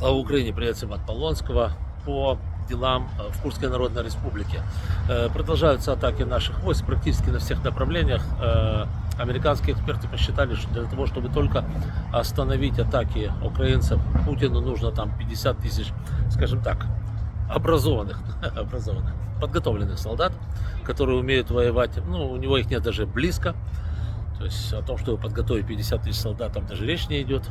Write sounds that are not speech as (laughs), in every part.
Слава Украине, привет всем от Полонского. По делам э, в Курской Народной Республике. Э, Продолжаются атаки наших войск практически на всех направлениях. Э, Американские эксперты посчитали, что для того, чтобы только остановить атаки украинцев, Путину нужно там 50 тысяч, скажем так, образованных, (laughs) образованных, подготовленных солдат, которые умеют воевать. Ну, у него их нет даже близко. То есть о том, чтобы подготовить 50 тысяч солдат, там даже речь не идет.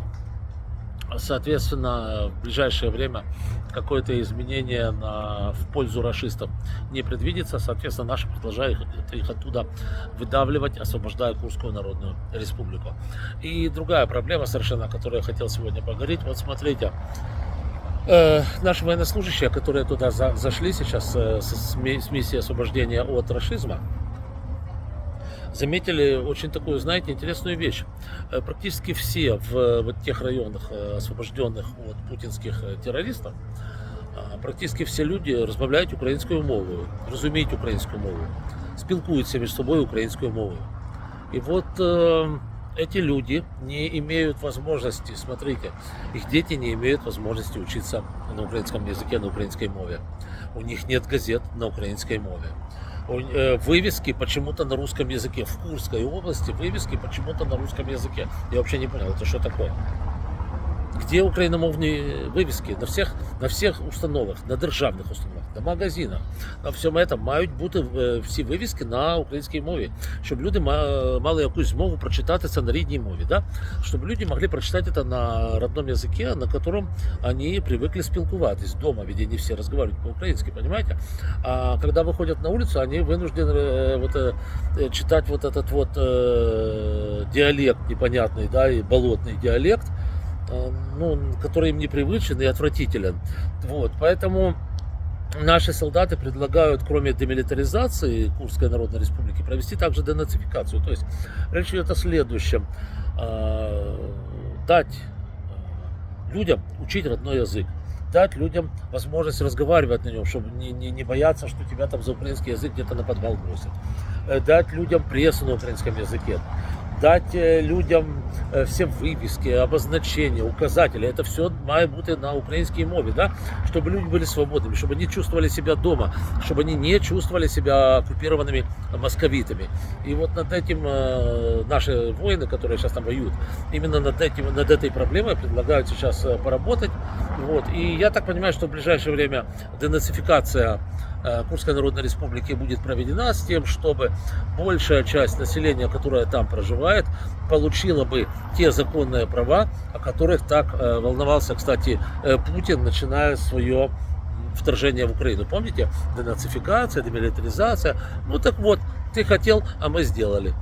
Соответственно, в ближайшее время какое-то изменение на, в пользу расистов не предвидится. Соответственно, наши продолжают их, оттуда выдавливать, освобождая Курскую Народную Республику. И другая проблема совершенно, о которой я хотел сегодня поговорить. Вот смотрите, э, наши военнослужащие, которые туда за- зашли сейчас э, с, с миссией освобождения от расизма, заметили очень такую, знаете, интересную вещь. Э, Практически все в вот тех районах, э, освобожденных от путинских э, террористов, а, практически все люди розмовляють українською мовою, розуміють українську мову, спілкуються між собою українською мовою. И вот э, эти люди не имеют возможности, смотрите, их дети не имеют возможности учиться на украинском языке, на украинской мове. У них нет газет на украинской мове. Э, Вывески почему-то на русском языке. В Курской области вывески почему-то на русском языке. Я вообще не понял, это что такое? Где україномовні вивіски на всіх, на всіх установах, на державних установах, на магазинах, на всьому этом мають бути е, всі вивіски на українській мові, щоб люди ма- мали якусь змогу прочитати це на рідній мові, да? щоб люди могли прочитати це на родном языке, на котором они привыкли спілкуватись дома, ведь они все разговаривают по-украински, понимаете? А когда выходят на улицу, они вынуждены э, вот, э, э, читать вот этот вот э, диалект непонятный, да, и болотный диалект, э, ну, который им непривычен и отвратителен. Вот, поэтому наши солдаты предлагают, кроме демилитаризации Курской Народной Республики, провести также денацификацию. То есть речь идет о следующем. А, Дать э, людям учить родной язык дать людям возможность разговаривать на нем, чтобы не, не, не бояться, что тебя там за украинский язык где-то на подвал бросят. Э, Дать людям прессу на украинском языке Дать э, людям э, все вывески, обозначения, указатели. Это все має бути на українській мові, да? чтобы люди были свободными, чтобы они чувствовали себя дома, чтобы они не чувствовали себя оккупированными московитами. И вот над этим э, наши воины, которые сейчас там воюют, именно над, этим, над этой проблемой предлагают сейчас э, поработать. Вот. И я так понимаю, что в ближайшее время денацификация э, Курской Народной Республики будет проведена с тем, чтобы большая часть населения, которое там проживает, получила бы те законные права, о которых так э, волновался, кстати, э, Путин, начиная свое вторжение в Украину. Помните? Денацификация, демилитаризация. Ну так вот, ты хотел, а мы сделали.